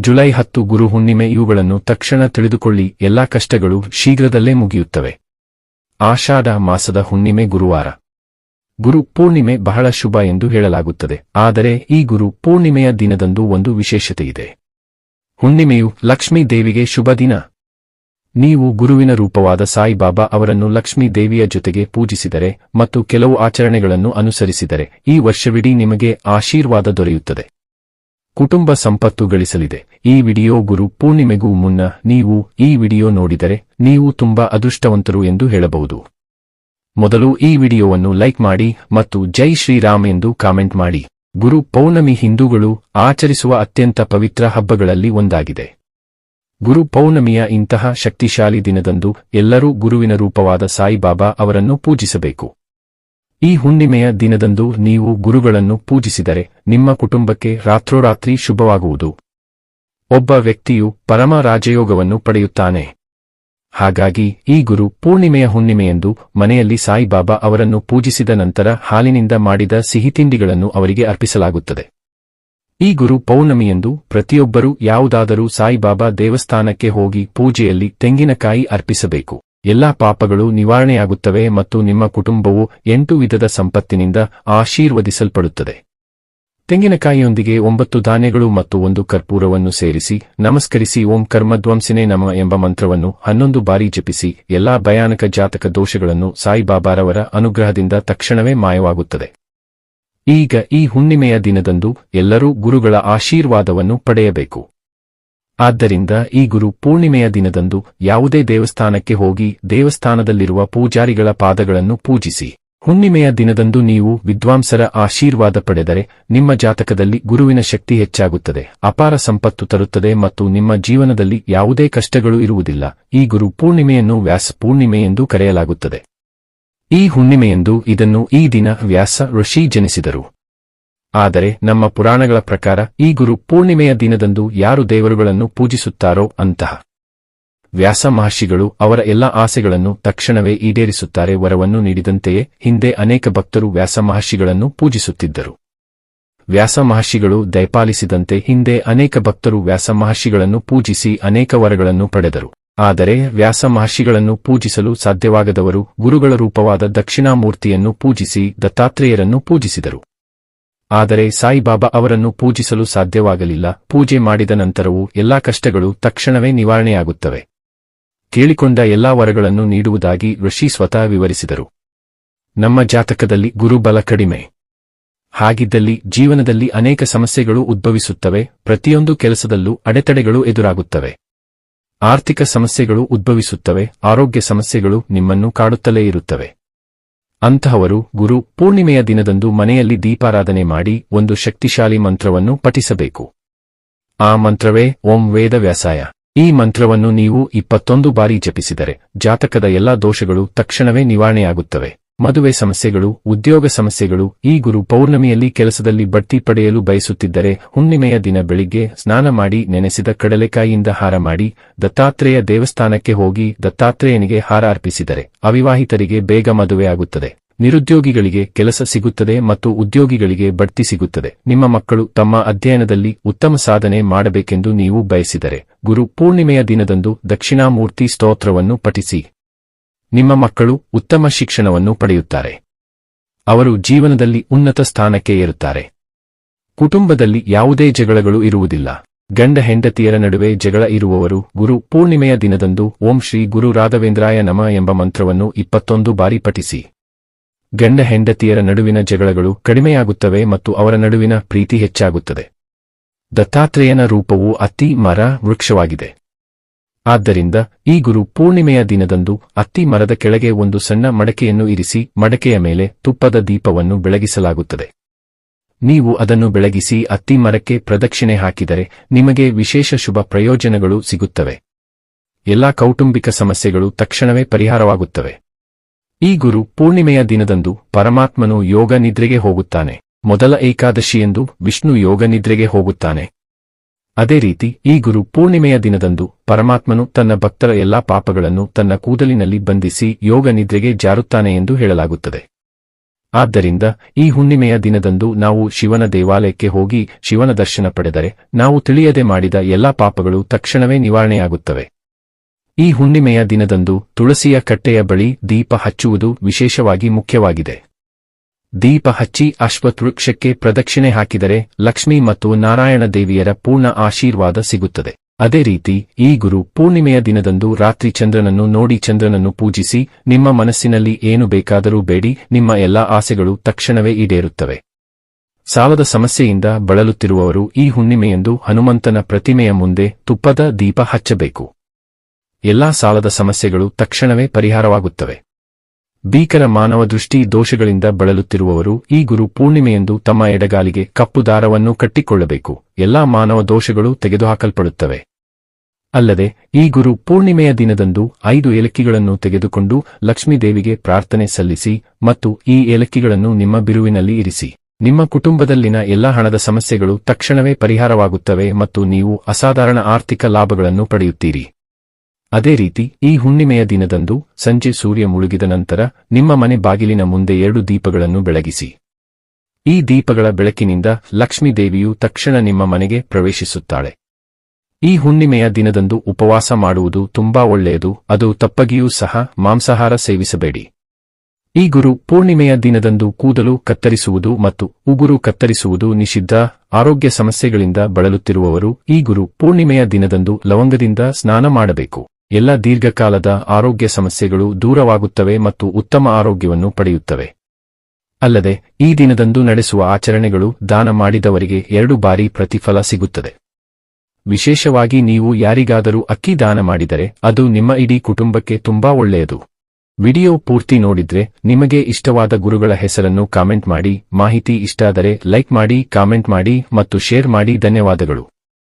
July ಹತ್ತು ಗುರು ಹುಣ್ಣಿಮೆ ಇವುಗಳನ್ನು ತಕ್ಷಣ ತಿಳಿದುಕೊಳ್ಳಿ, ಎಲ್ಲಾ ಕಷ್ಟಗಳು ಶೀಘ್ರದಲ್ಲೇ ಮುಗಿಯುತ್ತವೆ. ಆಷಾಢ ಮಾಸದ ಹುಣ್ಣಿಮೆ ಗುರುವಾರ. ಗುರು ಪೂರ್ಣಿಮೆ ಬಹಳ ಶುಭ ಎಂದು ಹೇಳಲಾಗುತ್ತದೆ, ಆದರೆ ಈ ಗುರು ಪೂರ್ಣಿಮೆಯ ದಿನದಂದು ಒಂದು ವಿಶೇಷತೆಯಿದೆ ಹುಣ್ಣಿಮೆಯು ಲಕ್ಷ್ಮೀ ದೇವಿಗೆ ಶುಭ ದಿನ. ನೀವು ಗುರುವಿನ ರೂಪವಾದ ಸಾಯಿಬಾಬಾ ಅವರನ್ನು ಲಕ್ಷ್ಮೀ ದೇವಿಯ ಜೊತೆಗೆ ಪೂಜಿಸಿದರೆ ಮತ್ತು ಕೆಲವು ಆಚರಣೆಗಳನ್ನು ಅನುಸರಿಸಿದರೆ, ಈ ವರ್ಷವಿಡೀ ನಿಮಗೆ ಆಶೀರ್ವಾದ ದೊರೆಯುತ್ತದೆ. ಕುಟುಂಬ ಸಂಪತ್ತು ಗಳಿಸಲಿದೆ. ಈ ವಿಡಿಯೋ ಗುರು ಪೂರ್ಣಿಮೆಗೂ ಮುನ್ನ ನೀವು ಈ ವಿಡಿಯೋ ನೋಡಿದರೆ ನೀವು ತುಂಬಾ ಅದೃಷ್ಟವಂತರು ಎಂದು ಹೇಳಬಹುದು. ಮೊದಲು ಈ ವಿಡಿಯೋವನ್ನು ಲೈಕ್ ಮಾಡಿ ಮತ್ತು ಜೈ ಶ್ರೀರಾಮ್ ಎಂದು ಕಾಮೆಂಟ್ ಮಾಡಿ. ಗುರು ಪೌರ್ಣಮಿ ಹಿಂದೂಗಳು ಆಚರಿಸುವ ಅತ್ಯಂತ ಪವಿತ್ರ ಹಬ್ಬಗಳಲ್ಲಿ ಒಂದಾಗಿದೆ. ಗುರು ಪೌರ್ಣಮಿಯ ಇಂತಹ ಶಕ್ತಿಶಾಲಿ ದಿನದಂದು ಎಲ್ಲರೂ ಗುರುವಿನ ರೂಪವಾದ ಸಾಯಿಬಾಬಾ ಅವರನ್ನು ಪೂಜಿಸಬೇಕು. ಈ ಹುಣ್ಣಿಮೆಯ ದಿನದಂದು ನೀವು ಗುರುಗಳನ್ನು ಪೂಜಿಸಿದರೆ ನಿಮ್ಮ ಕುಟುಂಬಕ್ಕೆ ರಾತ್ರೋರಾತ್ರಿ ಶುಭವಾಗುವುದು. ಒಬ್ಬ ವ್ಯಕ್ತಿಯು ಪರಮ ರಾಜಯೋಗವನ್ನು ಪಡೆಯುತ್ತಾನೆ. ಹಾಗಾಗಿ ಈ ಗುರು ಪೂರ್ಣಿಮೆಯ ಹುಣ್ಣಿಮೆಯೆಂದು ಮನೆಯಲ್ಲಿ ಸಾಯಿಬಾಬಾ ಅವರನ್ನು ಪೂಜಿಸಿದ ನಂತರ ಹಾಲಿನಿಂದ ಮಾಡಿದ ಸಿಹಿತಿಂಡಿಗಳನ್ನು ಅವರಿಗೆ ಅರ್ಪಿಸಲಾಗುತ್ತದೆ. ಈ ಗುರು ಪೌರ್ಣಮಿಯೆಂದು ಪ್ರತಿಯೊಬ್ಬರೂ ಯಾವುದಾದರೂ ಸಾಯಿಬಾಬಾ ದೇವಸ್ಥಾನಕ್ಕೆ ಹೋಗಿ ಪೂಜೆಯಲ್ಲಿ ತೆಂಗಿನಕಾಯಿ ಅರ್ಪಿಸಬೇಕು. ಎಲ್ಲಾ ಪಾಪಗಳು ನಿವಾರಣೆಯಾಗುತ್ತವೆ ಮತ್ತು ನಿಮ್ಮ ಕುಟುಂಬವು ಎಂಟು ವಿಧದ ಸಂಪತ್ತಿನಿಂದ ಆಶೀರ್ವದಿಸಲ್ಪಡುತ್ತದೆ. ತೆಂಗಿನಕಾಯಿಯೊಂದಿಗೆ ಒಂಬತ್ತು ಧಾನ್ಯಗಳು ಮತ್ತು ಒಂದು ಕರ್ಪೂರವನ್ನು ಸೇರಿಸಿ, ನಮಸ್ಕರಿಸಿ, ಓಂ ಕರ್ಮಧ್ವಂಸಿನೇ ನಮ ಎಂಬ ಮಂತ್ರವನ್ನು ಹನ್ನೊಂದು ಬಾರಿ ಜಪಿಸಿ, ಎಲ್ಲಾ ಭಯಾನಕ ಜಾತಕ ದೋಷಗಳನ್ನು ಸಾಯಿಬಾಬಾರವರ ಅನುಗ್ರಹದಿಂದ ತಕ್ಷಣವೇ ಮಾಯವಾಗುತ್ತದೆ. ಈಗ ಈ ಹುಣ್ಣಿಮೆಯ ದಿನದಂದು ಎಲ್ಲರೂ ಗುರುಗಳ ಆಶೀರ್ವಾದವನ್ನು ಪಡೆಯಬೇಕು. ಆದ್ದರಿಂದ ಈ ಗುರು ಪೂರ್ಣಿಮೆಯ ದಿನದಂದು ಯಾವುದೇ ದೇವಸ್ಥಾನಕ್ಕೆ ಹೋಗಿ ದೇವಸ್ಥಾನದಲ್ಲಿರುವ ಪೂಜಾರಿಗಳ ಪಾದಗಳನ್ನು ಪೂಜಿಸಿ. ಹುಣ್ಣಿಮೆಯ ದಿನದಂದು ನೀವು ವಿದ್ವಾಂಸರ ಆಶೀರ್ವಾದ ಪಡೆದರೆ ನಿಮ್ಮ ಜಾತಕದಲ್ಲಿ ಗುರುವಿನ ಶಕ್ತಿ ಹೆಚ್ಚಾಗುತ್ತದೆ, ಅಪಾರ ಸಂಪತ್ತು ತರುತ್ತದೆ ಮತ್ತು ನಿಮ್ಮ ಜೀವನದಲ್ಲಿ ಯಾವುದೇ ಕಷ್ಟಗಳು ಇರುವುದಿಲ್ಲ. ಈ ಗುರು ಪೂರ್ಣಿಮೆಯನ್ನು ವ್ಯಾಸ ಪೂರ್ಣಿಮೆ ಎಂದು ಕರೆಯಲಾಗುತ್ತದೆ. ಈ ಹುಣ್ಣಿಮೆಯೆಂದು ಇದನ್ನು ಈ ದಿನ ವ್ಯಾಸ ಋಷಿ ಜನಿಸಿದರು. ಆದರೆ ನಮ್ಮ ಪುರಾಣಗಳ ಪ್ರಕಾರ ಈ ಗುರು ಪೂರ್ಣಿಮೆಯ ದಿನದಂದು ಯಾರು ದೇವರುಗಳನ್ನು ಪೂಜಿಸುತ್ತಾರೋ ಅಂತಹ ವ್ಯಾಸ ಮಹರ್ಷಿಗಳು ಅವರ ಎಲ್ಲ ಆಸೆಗಳನ್ನು ತಕ್ಷಣವೇ ಈಡೇರಿಸುತ್ತಾರೆ ವರವನ್ನು ನೀಡಿದಂತೆಯೇ ಹಿಂದೆ ಅನೇಕ ಭಕ್ತರು ವ್ಯಾಸ ಮಹರ್ಷಿಗಳನ್ನು ಪೂಜಿಸುತ್ತಿದ್ದರು. ವ್ಯಾಸ ಮಹರ್ಷಿಗಳು ದಯಪಾಲಿಸಿದಂತೆ ಹಿಂದೆ ಅನೇಕ ಭಕ್ತರು ವ್ಯಾಸ ಮಹರ್ಷಿಗಳನ್ನು ಪೂಜಿಸಿ ಅನೇಕ ವರಗಳನ್ನು ಪಡೆದರು. ಆದರೆ ವ್ಯಾಸ ಮಹರ್ಷಿಗಳನ್ನು ಪೂಜಿಸಲು ಸಾಧ್ಯವಾಗದವರು ಗುರುಗಳ ರೂಪವಾದ ದಕ್ಷಿಣಾಮೂರ್ತಿಯನ್ನು ಪೂಜಿಸಿ ದತ್ತಾತ್ರೇಯರನ್ನು ಪೂಜಿಸಿದರು. ಆದರೆ ಸಾಯಿಬಾಬಾ ಅವರನ್ನು ಪೂಜಿಸಲು ಸಾಧ್ಯವಾಗಲಿಲ್ಲ. ಪೂಜೆ ಮಾಡಿದ ನಂತರವೂ ಎಲ್ಲಾ ಕಷ್ಟಗಳು ತಕ್ಷಣವೇ ನಿವಾರಣೆಯಾಗುತ್ತವೆ. ಕೇಳಿಕೊಂಡ ಎಲ್ಲಾ ವರಗಳನ್ನು ನೀಡುವುದಾಗಿ ಋಷಿ ಸ್ವತಃ ವಿವರಿಸಿದರು. ನಮ್ಮ ಜಾತಕದಲ್ಲಿ ಗುರುಬಲ ಕಡಿಮೆ. ಹಾಗಿದ್ದಲ್ಲಿ ಜೀವನದಲ್ಲಿ ಅನೇಕ ಸಮಸ್ಯೆಗಳು ಉದ್ಭವಿಸುತ್ತವೆ. ಪ್ರತಿಯೊಂದು ಕೆಲಸದಲ್ಲೂ ಅಡೆತಡೆಗಳು ಎದುರಾಗುತ್ತವೆ. ಆರ್ಥಿಕ ಸಮಸ್ಯೆಗಳು ಉದ್ಭವಿಸುತ್ತವೆ. ಆರೋಗ್ಯ ಸಮಸ್ಯೆಗಳು ನಿಮ್ಮನ್ನು ಕಾಡುತ್ತಲೇ ಇರುತ್ತವೆ. ಅಂತಹವರು ಗುರು ಪೂರ್ಣಿಮೆಯ ದಿನದಂದು ಮನೆಯಲ್ಲಿ ದೀಪಾರಾಧನೆ ಮಾಡಿ ಒಂದು ಶಕ್ತಿಶಾಲಿ ಮಂತ್ರವನ್ನು ಪಠಿಸಬೇಕು. ಆ ಮಂತ್ರವೇ, ಓಂ ವೇದ ವ್ಯಾಸಾಯ ಈ ಮಂತ್ರವನ್ನು ನೀವು ಇಪ್ಪತ್ತೊಂದು ಬಾರಿ ಜಪಿಸಿದರೆ ಜಾತಕದ ಎಲ್ಲಾ ದೋಷಗಳು ತಕ್ಷಣವೇ ನಿವಾರಣೆಯಾಗುತ್ತವೆ. ಮದುವೆ ಸಮಸ್ಯೆಗಳು, ಉದ್ಯೋಗ ಸಮಸ್ಯೆಗಳು, ಈ ಗುರು ಪೌರ್ಣಮಿಯಲ್ಲಿ ಕೆಲಸದಲ್ಲಿ ಬಡ್ತಿ ಪಡೆಯಲು ಬಯಸುತ್ತಿದ್ದರೆ ಹುಣ್ಣಿಮೆಯ ದಿನ ಬೆಳಿಗ್ಗೆ ಸ್ನಾನ ಮಾಡಿ ನೆನೆಸಿದ ಕಡಲೆಕಾಯಿಯಿಂದ ಹಾರ ಮಾಡಿ ದತ್ತಾತ್ರೇಯ ದೇವಸ್ಥಾನಕ್ಕೆ ಹೋಗಿ ದತ್ತಾತ್ರೇಯನಿಗೆ ಹಾರ ಅರ್ಪಿಸಿದರೆ ಅವಿವಾಹಿತರಿಗೆ ಬೇಗ ಮದುವೆಯಾಗುತ್ತದೆ ನಿರುದ್ಯೋಗಿಗಳಿಗೆ ಕೆಲಸ ಸಿಗುತ್ತದೆ ಮತ್ತು ಉದ್ಯೋಗಿಗಳಿಗೆ ಬಡ್ತಿ ಸಿಗುತ್ತದೆ. ನಿಮ್ಮ ಮಕ್ಕಳು ತಮ್ಮ ಅಧ್ಯಯನದಲ್ಲಿ ಉತ್ತಮ ಸಾಧನೆ ಮಾಡಬೇಕೆಂದು ನೀವು ಬಯಸಿದರೆ ಗುರು ಪೂರ್ಣಿಮೆಯ ದಿನದಂದು ದಕ್ಷಿಣಾಮೂರ್ತಿ ಸ್ತೋತ್ರವನ್ನು ಪಠಿಸಿ. ನಿಮ್ಮ ಮಕ್ಕಳು ಉತ್ತಮ ಶಿಕ್ಷಣವನ್ನು ಪಡೆಯುತ್ತಾರೆ. ಅವರು ಜೀವನದಲ್ಲಿ ಉನ್ನತ ಸ್ಥಾನಕ್ಕೆ ಏರುತ್ತಾರೆ. ಕುಟುಂಬದಲ್ಲಿ ಯಾವುದೇ ಜಗಳಗಳು ಇರುವುದಿಲ್ಲ. ಗಂಡ ಹೆಂಡತಿಯರ ನಡುವೆ ಜಗಳ ಇರುವವರು ಗುರು ಪೂರ್ಣಿಮೆಯ ದಿನದಂದು ಓಂ ಶ್ರೀ ಗುರು ರಾಘವೇಂದ್ರಾಯ ನಮ ಎಂಬ ಮಂತ್ರವನ್ನು ಇಪ್ಪತ್ತೊಂದು ಬಾರಿ ಪಠಿಸಿ. ಗಂಡ ಹೆಂಡತಿಯರ ನಡುವಿನ ಜಗಳಗಳು ಕಡಿಮೆಯಾಗುತ್ತವೆ ಮತ್ತು ಅವರ ನಡುವಿನ ಪ್ರೀತಿ ಹೆಚ್ಚಾಗುತ್ತದೆ. ದತ್ತಾತ್ರೇಯನ ರೂಪವು ಅತಿ ಮರ ವೃಕ್ಷವಾಗಿದೆ. ಆದ್ದರಿಂದ ಈ ಗುರು ಪೂರ್ಣಿಮೆಯ ದಿನದಂದು ಅತ್ತಿ ಮರದ ಕೆಳಗೆ ಒಂದು ಸಣ್ಣ ಮಡಕೆಯನ್ನು ಇರಿಸಿ ಮಡಕೆಯ ಮೇಲೆ ತುಪ್ಪದ ದೀಪವನ್ನು ಬೆಳಗಿಸಲಾಗುತ್ತದೆ. ನೀವು ಅದನ್ನು ಬೆಳಗಿಸಿ ಅತ್ತಿ ಮರಕ್ಕೆ ಪ್ರದಕ್ಷಿಣೆ ಹಾಕಿದರೆ ನಿಮಗೆ ವಿಶೇಷ ಶುಭ ಪ್ರಯೋಜನಗಳು ಸಿಗುತ್ತವೆ. ಎಲ್ಲಾ ಕೌಟುಂಬಿಕ ಸಮಸ್ಯೆಗಳು ತಕ್ಷಣವೇ ಪರಿಹಾರವಾಗುತ್ತವೆ. ಈ ಗುರು ಪೂರ್ಣಿಮೆಯ ದಿನದಂದು ಪರಮಾತ್ಮನು ಯೋಗ ನಿದ್ರೆಗೆ ಹೋಗುತ್ತಾನೆ. ಮೊದಲ ಏಕಾದಶಿಯಂದು ವಿಷ್ಣು ಯೋಗ ನಿದ್ರೆಗೆ ಹೋಗುತ್ತಾನೆ. ಅದೇ ರೀತಿ ಈ ಗುರು ಪೂರ್ಣಿಮೆಯ ದಿನದಂದು ಪರಮಾತ್ಮನು ತನ್ನ ಭಕ್ತರ ಎಲ್ಲಾ ಪಾಪಗಳನ್ನು ತನ್ನ ಕೂದಲಿನಲ್ಲಿ ಬಂಧಿಸಿ ಯೋಗ ನಿದ್ರೆಗೆ ಜಾರುತ್ತಾನೆ ಎಂದು ಹೇಳಲಾಗುತ್ತದೆ. ಆದ್ದರಿಂದ ಈ ಹುಣ್ಣಿಮೆಯ ದಿನದಂದು ನಾವು ಶಿವನ ದೇವಾಲಯಕ್ಕೆ ಹೋಗಿ ಶಿವನ ದರ್ಶನ ಪಡೆದರೆ ನಾವು ತಿಳಿಯದೆ ಮಾಡಿದ ಎಲ್ಲಾ ಪಾಪಗಳು ತಕ್ಷಣವೇ ನಿವಾರಣೆಯಾಗುತ್ತವೆ. ಈ ಹುಣ್ಣಿಮೆಯ ದಿನದಂದು ತುಳಸಿಯ ಕಟ್ಟೆಯ ಬಳಿ ದೀಪ ಹಚ್ಚುವುದು ವಿಶೇಷವಾಗಿ ಮುಖ್ಯವಾಗಿದೆ. ದೀಪ ಹಚ್ಚಿ ಅಶ್ವತ್ವೃಕ್ಷಕ್ಕೆ ಪ್ರದಕ್ಷಿಣೆ ಹಾಕಿದರೆ ಲಕ್ಷ್ಮಿ ಮತ್ತು ನಾರಾಯಣ ದೇವಿಯರ ಪೂರ್ಣ ಆಶೀರ್ವಾದ ಸಿಗುತ್ತದೆ. ಅದೇ ರೀತಿ, ಈ ಗುರು ಪೂರ್ಣಿಮೆಯ ದಿನದಂದು ರಾತ್ರಿ ಚಂದ್ರನನ್ನು ನೋಡಿ ಚಂದ್ರನನ್ನು ಪೂಜಿಸಿ, ನಿಮ್ಮ ಮನಸ್ಸಿನಲ್ಲಿ ಏನು ಬೇಕಾದರೂ ಬೇಡಿ, ನಿಮ್ಮ ಎಲ್ಲಾ ಆಸೆಗಳು ತಕ್ಷಣವೇ ಈಡೇರುತ್ತವೆ. ಸಾಲದ ಸಮಸ್ಯೆಯಿಂದ ಬಳಲುತ್ತಿರುವವರು ಈ ಹುಣ್ಣಿಮೆಯಂದು ಹನುಮಂತನ ಪ್ರತಿಮೆಯ ಮುಂದೆ ತುಪ್ಪದ ದೀಪ ಹಚ್ಚಬೇಕು. ಎಲ್ಲಾ ಸಾಲದ ಸಮಸ್ಯೆಗಳು ತಕ್ಷಣವೇ ಪರಿಹಾರವಾಗುತ್ತವೆ. ಭೀಕರ ಮಾನವ ದೃಷ್ಟಿ ದೋಷಗಳಿಂದ ಬಳಲುತ್ತಿರುವವರು ಈ ಗುರು ಪೂರ್ಣಿಮೆಯೆಂದು ತಮ್ಮ ಎಡಗಾಲಿಗೆ ಕಪ್ಪು ದಾರವನ್ನು ಕಟ್ಟಿಕೊಳ್ಳಬೇಕು. ಎಲ್ಲಾ ಮಾನವ ದೋಷಗಳು ತೆಗೆದುಹಾಕಲ್ಪಡುತ್ತವೆ. ಅಲ್ಲದೆ, ಈ ಗುರು ಪೂರ್ಣಿಮೆಯ ದಿನದಂದು ಐದು ಏಲಕ್ಕಿಗಳನ್ನು ತೆಗೆದುಕೊಂಡು ಲಕ್ಷ್ಮೀದೇವಿಗೆ ಪ್ರಾರ್ಥನೆ ಸಲ್ಲಿಸಿ ಮತ್ತು ಈ ಏಲಕ್ಕಿಗಳನ್ನು ನಿಮ್ಮ ಬಿರುವಿನಲ್ಲಿ ಇರಿಸಿ. ನಿಮ್ಮ ಕುಟುಂಬದಲ್ಲಿನ ಎಲ್ಲಾ ಹಣದ ಸಮಸ್ಯೆಗಳು ತಕ್ಷಣವೇ ಪರಿಹಾರವಾಗುತ್ತವೆ ಮತ್ತು ನೀವು ಅಸಾಧಾರಣ ಆರ್ಥಿಕ ಲಾಭಗಳನ್ನು ಪಡೆಯುತ್ತೀರಿ. ಅದೇ ರೀತಿ, ಈ ಹುಣ್ಣಿಮೆಯ ದಿನದಂದು ಸಂಜೆ ಸೂರ್ಯ ಮುಳುಗಿದ ನಂತರ ನಿಮ್ಮ ಮನೆ ಬಾಗಿಲಿನ ಮುಂದೆ ಎರಡು ದೀಪಗಳನ್ನು ಬೆಳಗಿಸಿ. ಈ ದೀಪಗಳ ಬೆಳಕಿನಿಂದ ಲಕ್ಷ್ಮೀ ದೇವಿಯು ತಕ್ಷಣ ನಿಮ್ಮ ಮನೆಗೆ ಪ್ರವೇಶಿಸುತ್ತಾಳೆ. ಈ ಹುಣ್ಣಿಮೆಯ ದಿನದಂದು ಉಪವಾಸ ಮಾಡುವುದು ತುಂಬಾ ಒಳ್ಳೆಯದು, ಅದು ತಪ್ಪಗಿಯೂ ಸಹ ಮಾಂಸಾಹಾರ ಸೇವಿಸಬೇಡಿ. ಈ ಗುರು ಪೂರ್ಣಿಮೆಯ ದಿನದಂದು ಕೂದಲು ಕತ್ತರಿಸುವುದು ಮತ್ತು ಉಗುರು ಕತ್ತರಿಸುವುದು ನಿಷಿದ್ಧ, ಆರೋಗ್ಯ ಸಮಸ್ಯೆಗಳಿಂದ ಬಳಲುತ್ತಿರುವವರು ಈ ಗುರು ಪೂರ್ಣಿಮೆಯ ದಿನದಂದು ಲವಂಗದಿಂದ ಸ್ನಾನ ಮಾಡಬೇಕು. ಎಲ್ಲ ದೀರ್ಘಕಾಲದ ಆರೋಗ್ಯ ಸಮಸ್ಯೆಗಳು ದೂರವಾಗುತ್ತವೆ ಮತ್ತು ಉತ್ತಮ ಆರೋಗ್ಯವನ್ನು ಪಡೆಯುತ್ತವೆ. ಅಲ್ಲದೆ, ಈ ದಿನದಂದು ನಡೆಸುವ ಆಚರಣೆಗಳು ದಾನ ಮಾಡಿದವರಿಗೆ ಎರಡು ಬಾರಿ ಪ್ರತಿಫಲ ಸಿಗುತ್ತದೆ. ವಿಶೇಷವಾಗಿ ನೀವು ಯಾರಿಗಾದರೂ ಅಕ್ಕಿ ದಾನ ಮಾಡಿದರೆ, ಅದು ನಿಮ್ಮ ಇಡೀ ಕುಟುಂಬಕ್ಕೆ ತುಂಬಾ ಒಳ್ಳೆಯದು. ವಿಡಿಯೋ ಪೂರ್ತಿ ನೋಡಿದ್ರೆ, ನಿಮಗೆ ಇಷ್ಟವಾದ ಗುರುಗಳ ಹೆಸರನ್ನು ಕಾಮೆಂಟ್ ಮಾಡಿ, ಮಾಹಿತಿ ಇಷ್ಟಾದರೆ ಲೈಕ್ ಮಾಡಿ, ಕಾಮೆಂಟ್ ಮಾಡಿ ಮತ್ತು ಶೇರ್ ಮಾಡಿ ಧನ್ಯವಾದಗಳು.